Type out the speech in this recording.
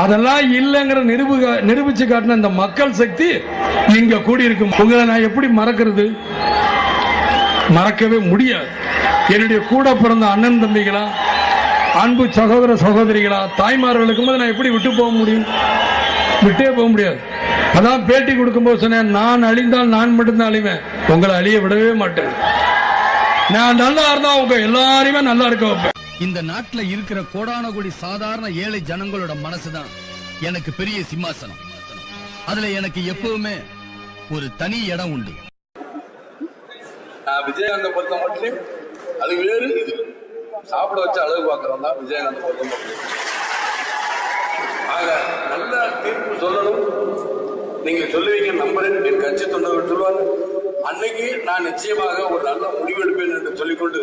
அதெல்லாம் இல்லைங்கிற நிரூப நிரூபிச்சு காட்டின இந்த மக்கள் சக்தி இங்க கூடியிருக்கும். உங்களை நான் எப்படி மறக்கிறது? மறக்கவே முடியாது. என்னுடைய கூட பிறந்த அண்ணன் தம்பிகளா அன்பு சகோதர சகோதரிகளா தாய்மார்களுக்கும் போது நான் எப்படி விட்டு போக முடியும்? விட்டே போக முடியாது. அதான் பேட்டி கொடுக்கும்போது சொன்னேன் நான் அழிந்தால் நான் மட்டும்தான் அழிவேன். உங்களை அழிய விடவே மாட்டேன். நான் நல்லா இருந்தா உங்க எல்லாரையுமே நல்லா இருக்க வைப்பேன். இந்த நாட்டுல இருக்கிற கோடான கோடி சாதாரண ஏழை ஜனங்களோட மனசுதான் எனக்கு பெரிய சிம்மாசனம். அதுல எனக்கு எப்பவுமே ஒரு தனி இடம் உண்டு. நான் விஜயகாந்த பொறுத்த மட்டும் அது வேறு. இது சாப்பிட வச்சு அழகு பார்க்கறோம் தான் விஜயகாந்த பொறுத்த மட்டும். ஆக நல்ல தீர்ப்பு சொல்லணும். நீங்க சொல்லுவீங்க நம்புறேன். என் கட்சி தொண்டர்கள் சொல்லுவாங்க அன்னைக்கு நான் நிச்சயமாக ஒரு நல்ல முடிவெடுப்பேன் என்று சொல்லிக்கொண்டு